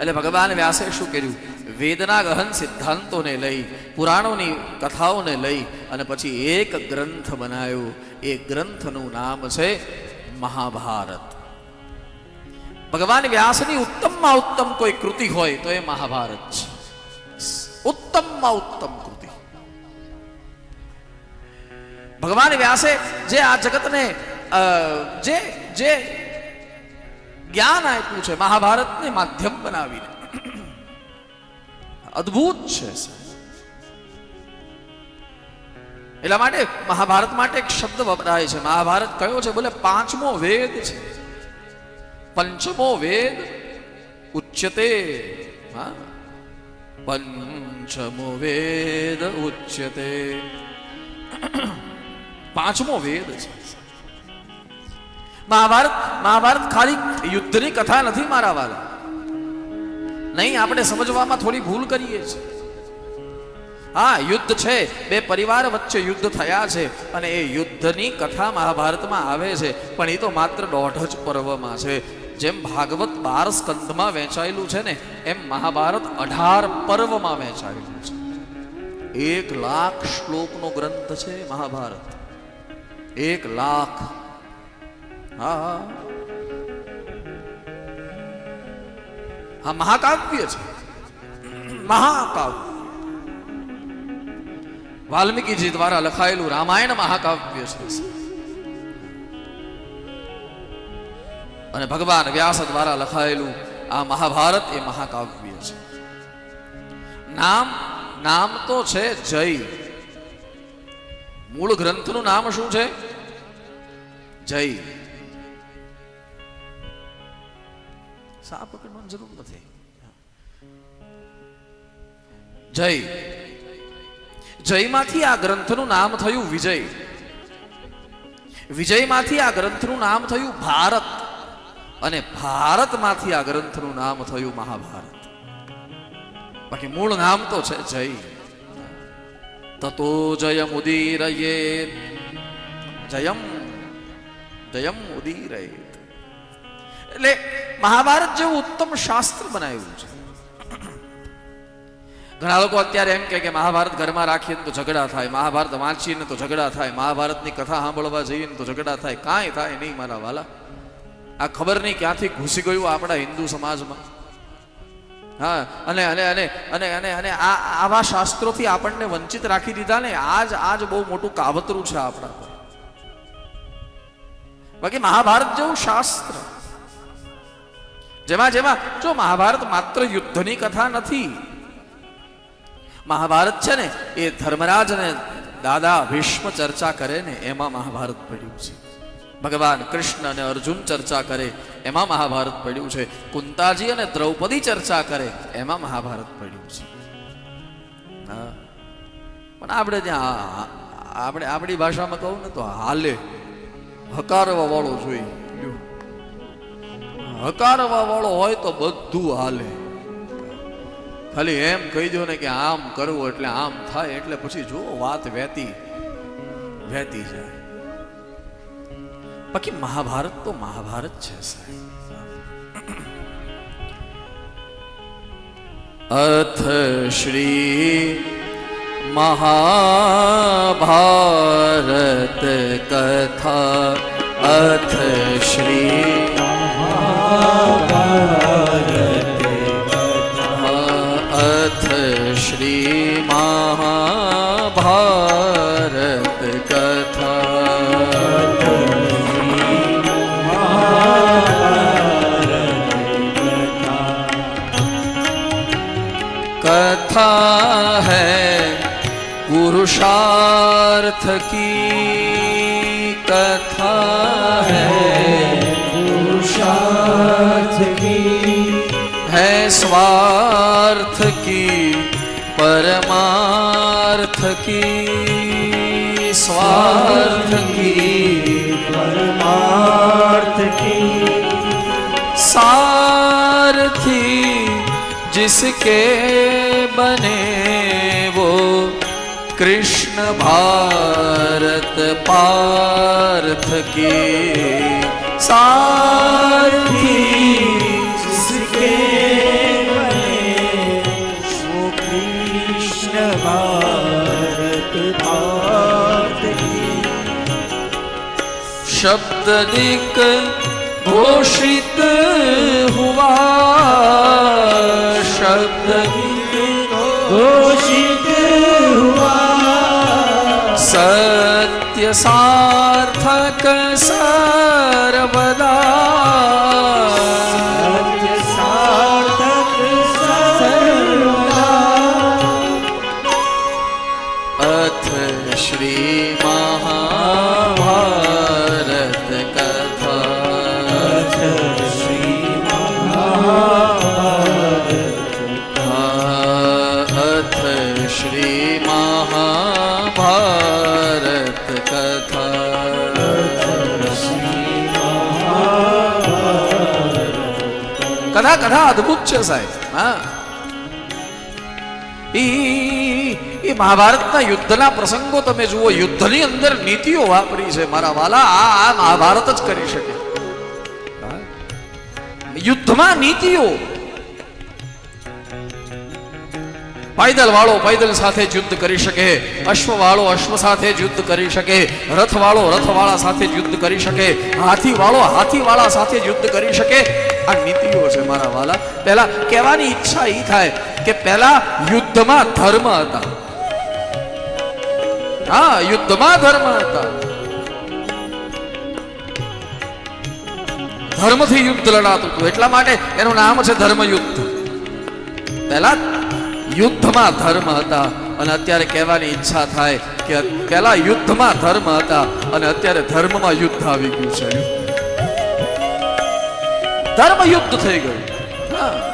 એટલે ભગવાન વ્યાસે શું કર્યું? વેદના ગહન સિદ્ધાંતોને લઈ, પુરાણોની કથાઓને લઈ અને પછી એક ગ્રંથ બનાવ્યો. એ ગ્રંથનું નામ છે મહાભારત. ભગવાન વ્યાસની ઉત્તમમાં ઉત્તમ કોઈ કૃતિ હોય તો એ મહાભારત છે. ઉત્તમમાં ઉત્તમ કૃતિ. ભગવાન વ્યાસે જે આ જગતને જે જે જ્ઞાન આપ્યું છે, મહાભારતને માધ્યમ બનાવીને. અદ્ભુત છે એટલા માટે મહાભારત માટે એક શબ્દ વપરાય છે. મહાભારત કયો છે? બોલે, પાંચમો વેદ છે. પંચમો વેદ ઉચ્યતે? પંચમો વેદ ઉચ્યતે. પાંચમો વેદ છે. મહાભારત મહાભારત ખાલી યુદ્ધની કથા નથી મારા વાલા. નહીં, આપણે સમજવામાં થોડી ભૂલ કરીએ છીએ. હા, યુદ્ધ છે. બે પરિવાર વચ્ચે યુદ્ધ થયા છે અને એ યુદ્ધની કથા મહાભારતમાં આવે છે. પણ એ તો માત્ર દોઢ જ પર્વમાં છે. જેમ ભાગવત બાર સ્કંદમાં વહેંચાયેલું છે ને, એમ મહાભારત અઢાર પર્વમાં વહેંચાયેલું છે. એક લાખ શ્લોકનો ગ્રંથ છે મહાભારત. એક લાખ હા. હા મહાકાવ્ય છે. મહાકાવ્ય. વાલ્મીકીજી દ્વારા લખાયેલું રામાયણ મહાકાવ્ય છે. અને ભગવાન વ્યાસ દ્વારા લખાયેલું આ મહાભારત એ મહાકાવ્ય છે. નામ નામ તો છે જય. મૂળ ગ્રંથનું નામ શું છે? જય. સાપ પકડવાની જરૂર નથી. જય. જયમાંથી આ ગ્રંથનું નામ થયું વિજય. વિજયમાંથી આ ગ્રંથનું નામ થયું ભારત. અને ભારતમાંથી આ ગ્રંથનું નામ થયું મહાભારત. બાકી મૂળ નામ તો છે જય. તતો જયમ ઉદીરયે જયમ. જયમ ઉદીરયેત. એટલે મહાભારત જેવું ઉત્તમ શાસ્ત્ર બનાવ્યું છે. ઘણા લોકો અત્યારે એમ કે મહાભારત ઘરમાં રાખીએ તો ઝઘડા થાય, મહાભારત વાંચીએ ને તો ઝઘડા થાય, મહાભારતની કથા સાંભળવા જઈએ તો ઝઘડા થાય, કાંઈ થાય નહીં મારા વાલા. આ ખબર નહીં ક્યાંથી ઘૂસી ગયું આપણા હિન્દુ સમાજમાં. હા, અને અને અને અને અને અને આ, આવા શાસ્ત્રોથી આપણને વંચિત રાખી દીધા ને, આજ આજ બહુ મોટું કાવતરું છે આપણા બાકી મહાભારત જેવું શાસ્ત્ર જેમાં જેમાં જો મહાભારત માત્ર યુદ્ધની કથા નથી. મહાભારત છે ને, એ ધર્મરાજ અને દાદા ભીષ્મ ચર્ચા કરે ને, એમાં મહાભારત પડ્યું છે. ભગવાન કૃષ્ણ અને અર્જુન ચર્ચા કરે, એમાં મહાભારત પડ્યું છે. કુંતાજી અને દ્રૌપદી ચર્ચા કરે, એમાં મહાભારત પડ્યું છે. પણ આપણે ત્યાં આપણે આપણી ભાષામાં કહું ને તો હાલે. હકારવા વાળો જોઈએ. લ્યો. હકારવા વાળો હોય તો બધું હાલે. ખાલી એમ કહી દો ને કે આમ કરવું એટલે આમ થાય એટલે પછી જો વાત વહેતી વહેતી જાય. બાકી મહાભારત તો મહાભારત છે સાહેબ. અથ શ્રી મહાભારત કથા. અથ શ્રી पुरुषार्थ की कथा है। पुरुषार्थ की है स्वार्थ की परमार्थ की। स्वार्थ की परमार्थ की। सारथी जिसके बने કૃષ્ણ ભારત પાર્થ કે સારથી शब्द दिक घोषित हुआ शब्द घोषित हुआ सत्य सार्थक सर्वदा કથા કથા અદ્ભુત છે સાહેબ હા ઈ મહાભારતના યુદ્ધના પ્રસંગો તમે જુઓ, યુદ્ધની અંદર નીતિઓ વાપરી છે મારા વાલા, આ આ મહાભારત જ કરી શકે. યુદ્ધમાં નીતિઓ. પાયદલ વાળો પાયદલ સાથે યુદ્ધ કરી શકે અશ્વ વાળો અશ્વ સાથે યુદ્ધ કરી શકે રથ વાળો રથ વાળા સાથે યુદ્ધ કરી શકે હાથી વાળો હાથી વાળા સાથે યુદ્ધ કરી શકે આ નીતિઓ છે મારા વાલા. પહેલા કહેવાની ઈચ્છા એ થાય કે પહેલા યુદ્ધમાં ધર્મ હતા. હા, યુદ્ધમાં ધર્મ હતા. ધર્મથી યુદ્ધ લડાતું હતું. એટલા માટે એનું નામ છે ધર્મયુદ્ધ. પહેલા યુદ્ધમાં ધર્મ હતા અને અત્યારે કહેવાની ઈચ્છા થાય કે પહેલા યુદ્ધમાં ધર્મ હતા અને અત્યારે ધર્મમાં યુદ્ધ આવી ગયું છે. ધર્મ થઈ ગયું. હા